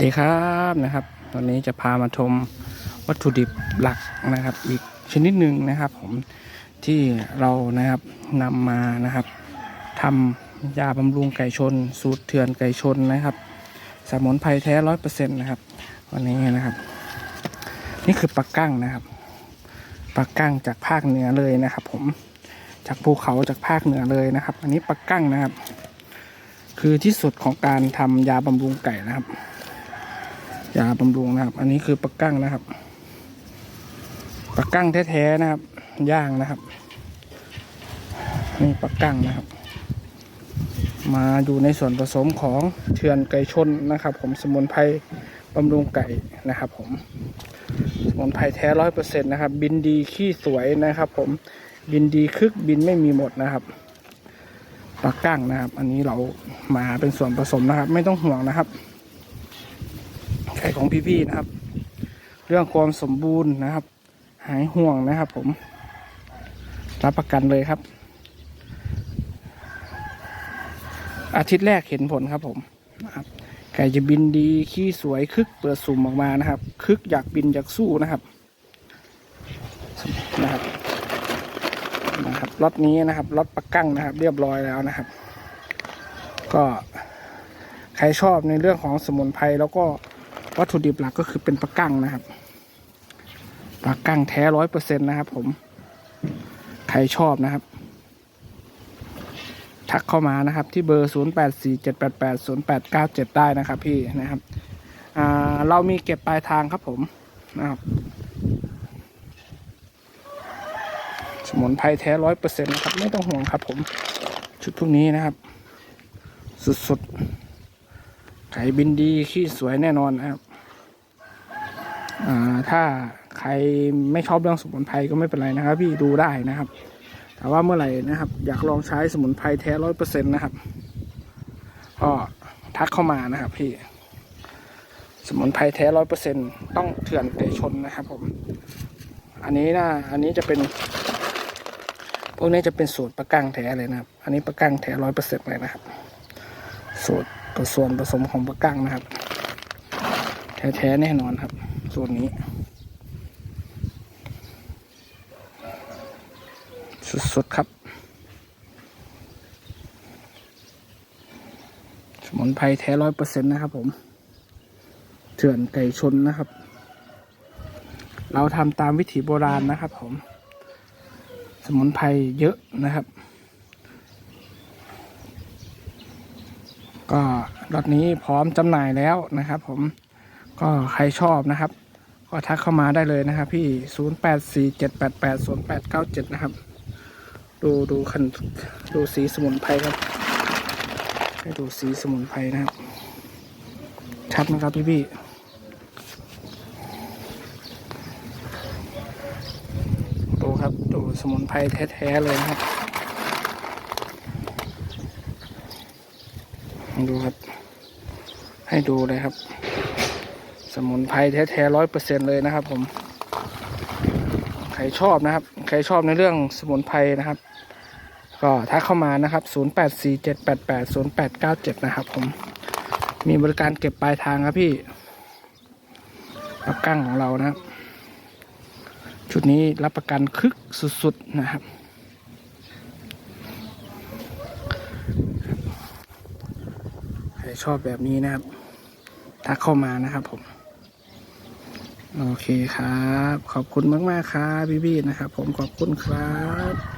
สดีครับนะครับ ตอนนี้จะพามาชมวัตถุดิบหลักนะครับ อีกชนิดหนึ่งนะครับ ผมที่เรานะครับนำมานะครับทำยาบำรุงไก่ชน สูตรเถื่อนไก่ชนนะครับ สมุนไพรแท้ร้อยเปอร์เซ็นต์นะครับวันนี้นะครับ นี่คือปลากั้งนะครับปลากั้งจากภาคเหนือเลยนะครับ ผมจากภูเขาจากภาคเหนือเลยนะครับ อันนี้ปลากั้งนะครับ คือที่สุดของการทำยาบำรุงไก่นะครับ ยาบำรุงนะครับ อันนี้คือปลากั้งนะครับปลากั้งแท้ๆนะครับ ย่างนะครับ นี่ปลากั้งนะครับ มาอยู่ในส่วนผสมของเถื่อนไก่ชนนะครับ ผมสมุนไพรบำรุงไก่นะครับ ผม สมุนไพรแท้ร้อยเปอร์เซ็นต์นะครับ บินดีขี้สวยนะครับ ผมบินดีคึกบินไม่มีหมดนะครับปลากั้งนะครับ อันนี้เรามาเป็นส่วนผสมนะครับ ไม่ต้องห่วงนะครับ ไก่ของพี่ๆนะครับ เรื่องความสมบูรณ์นะครับ หายห่วงนะครับผม รับประกันเลยครับ อาทิตย์แรกเห็นผลครับผมนะครับไก่จะบินดีขี้สวยคึกเปิดสุ่มออกมานะครับ คึกอยากบินอยากสู้นะครับนะครับนะครับล็อตนี้นะครับล็อตปักกั้งนะครับ เรียบร้อยแล้วนะครับ ก็ใครชอบในเรื่องของสมุนไพรแล้วก็ วัตถุดิบหลักก็คือเป็นปลากั้งนะครับปลากั้งแท้ร้อยเปอร์เซ็นต์นะครับผมใครชอบนะครับ ทักเข้ามานะครับ ที่เบอร์ศูนย์แปดสี่เจ็ดแปดแปดศูนย์แปดเก้าเจ็ดได้นะครับพี่นะครับเรามีเก็บปลายทางครับผมนะครับสมุนไพรแท้ร้อยเปอร์เซ็นต์นะครับ ไม่ต้องห่วงครับ ผม ชุดพวกนี้นะครับ สุดๆไก่บินดีขี้สวยแน่นอนนะครับ ถ้าใครไม่ชอบเรื่องสมุนไพรก็ไม่เป็นไรนะครับ พี่ดูได้นะครับแต่ว่าเมื่อไหร่นะครับ อยากลองใช้สมุนไพรแท้ร้อยเปอร์เซ็นต์นะครับก็ทักเข้ามานะครับ พี่ สมุนไพรแท้ร้อยเปอร์เซ็นต์ต้องเถื่อนไก่ชนนะครับ ผม อันนี้นะอันนี้จะเป็นพวกนี้จะเป็นสูตรปลากั้งแท้เลยนะครับ อันนี้ปลากั้งแท้ร้อยเปอร์เซ็นต์เลยนะครับ สูตรส่วนผสมของปลากั้งนะครับ แท้ๆแน่นอนครับ ส่วนนี้ สุดๆครับ สมุนไพรแท้ร้อยเปอร์เซ็นต์นะครับผมเถื่อนไก่ชนนะครับ เราทำตามวิถีโบราณนะครับผม สมุนไพรเยอะนะครับ ก็รถนี้พร้อมจำหน่ายแล้วนะครับผมก็ใครชอบนะครับ ก็ทักเข้ามาได้เลยนะครับ พี่ 0 8 4 7 8 8 0 8 9 7 นะครับ ดูดูคันดูสีสมุนไพรครับ ให้ดูสีสมุนไพรนะครับ ชัดนะครับพี่พี่ดูครับ ดูสมุนไพรแท้ๆเลยนะครับ ดูครับ ให้ดูเลยครับ สมุนไพรแท้ๆร้อยเปอร์เซ็นเลยนะครับ ผม ใครชอบนะครับ ใครชอบในเรื่องสมุนไพรนะครับ ก็ทักเข้ามานะครับ 0847880897 นะครับ ผม มีบริการเก็บปลายทางครับพี่ปลากั้งของเรานะครับ ชุดนี้รับประกันคึกสุดๆนะครับใครชอบแบบนี้นะครับ ทักเข้ามานะครับผม โอเคครับ ขอบคุณมาก ๆ ครับพี่ๆนะครับ ผมขอบคุณครับ